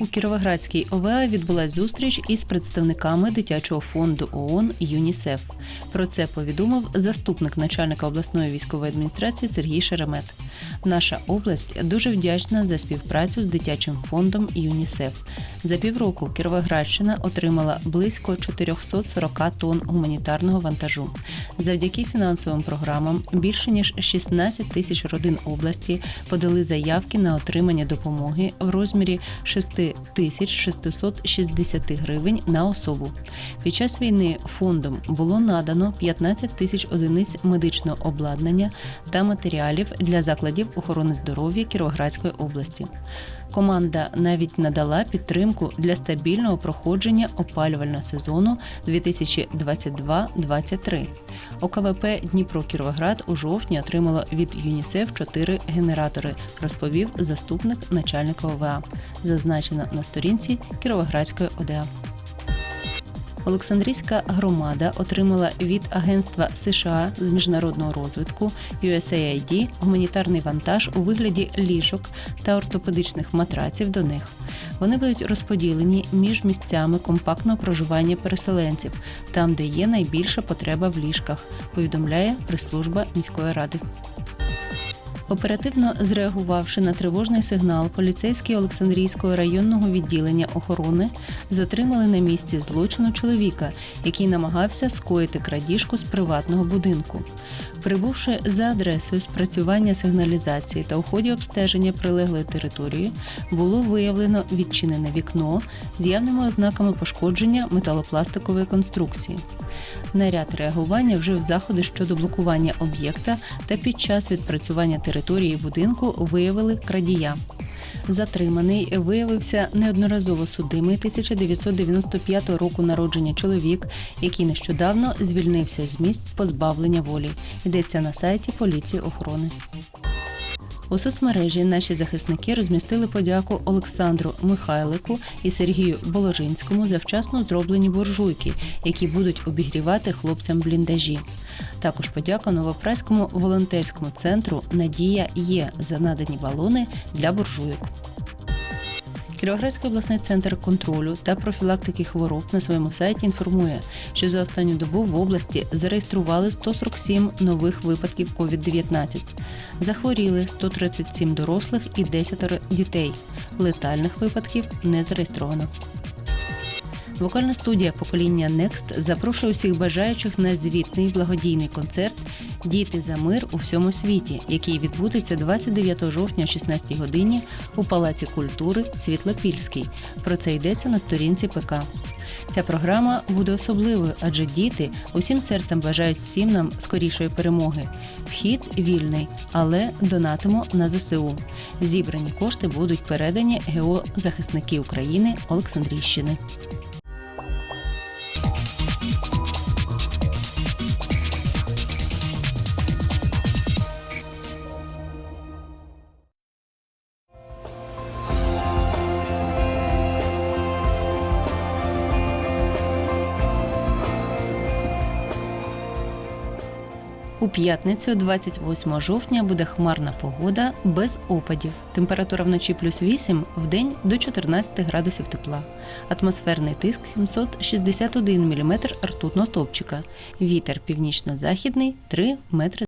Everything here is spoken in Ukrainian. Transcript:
Кіровоградській ОВА відбулась зустріч із представниками дитячого фонду ООН ЮНІСЕФ. Про це повідомив заступник начальника обласної військової адміністрації Сергій Шеремет. Наша область дуже вдячна за співпрацю з дитячим фондом ЮНІСЕФ. За півроку Кіровоградщина отримала близько 440 тонн гуманітарного вантажу. Завдяки фінансовим програмам більше ніж 16 тисяч родин області подали заявки на отримання допомоги в розмірі 6 тисяч 660 гривень на особу. Під час війни фондом було надано 15 тисяч одиниць медичного обладнання та матеріалів для закладів охорони здоров'я Кіровоградської області. Команда навіть надала підтримку для стабільного проходження опалювального сезону 2022-2023. ОКВП Дніпро Кіровоград у жовтні отримало від ЮНІСЕФ 4 генератори, розповів заступник начальника ОВА. Зазначено на сторінці Кіровоградської ОДА. Олександрійська громада отримала від Агентства США з міжнародного розвитку USAID гуманітарний вантаж у вигляді ліжок та ортопедичних матраців до них. Вони будуть розподілені між місцями компактного проживання переселенців, там, де є найбільша потреба в ліжках, повідомляє прес-служба міської ради. Оперативно зреагувавши на тривожний сигнал, поліцейські Олександрійського районного відділення охорони затримали на місці злочину чоловіка, який намагався скоїти крадіжку з приватного будинку. Прибувши за адресою спрацювання сигналізації та у ході обстеження прилеглої території, було виявлено відчинене вікно з явними ознаками пошкодження металопластикової конструкції. Наряд реагування вжив заходи щодо блокування об'єкта та під час відпрацювання території будинку виявили крадія. Затриманий виявився неодноразово судимий 1995 року народження чоловік, який нещодавно звільнився з місць позбавлення волі. Йдеться на сайті поліції охорони. У соцмережі наші захисники розмістили подяку Олександру Михайлику і Сергію Боложинському за вчасно зроблені буржуйки, які будуть обігрівати хлопцям бліндажі. Також подяка Новопраському волонтерському центру Надія є за надані балони для буржуйок. Кіровоградський обласний центр контролю та профілактики хвороб на своєму сайті інформує, що за останню добу в області зареєстрували 147 нових випадків COVID-19. Захворіли 137 дорослих і 10 дітей. Летальних випадків не зареєстровано. Вокальна студія покоління Next запрошує усіх бажаючих на звітний благодійний концерт Діти за мир у всьому світі, який відбудеться 29 жовтня о 16 годині у Палаці культури Світлопільський. Про це йдеться на сторінці ПК. Ця програма буде особливою, адже діти усім серцем бажають всім нам скорішої перемоги. Вхід вільний, але донатимо на ЗСУ. Зібрані кошти будуть передані ГО захисники України Олександрійщини. У п'ятницю, 28 жовтня, буде хмарна погода без опадів. Температура вночі плюс 8, в день до 14 градусів тепла. Атмосферний тиск 761 мм ртутного стовпчика. Вітер північно-західний 3 метри.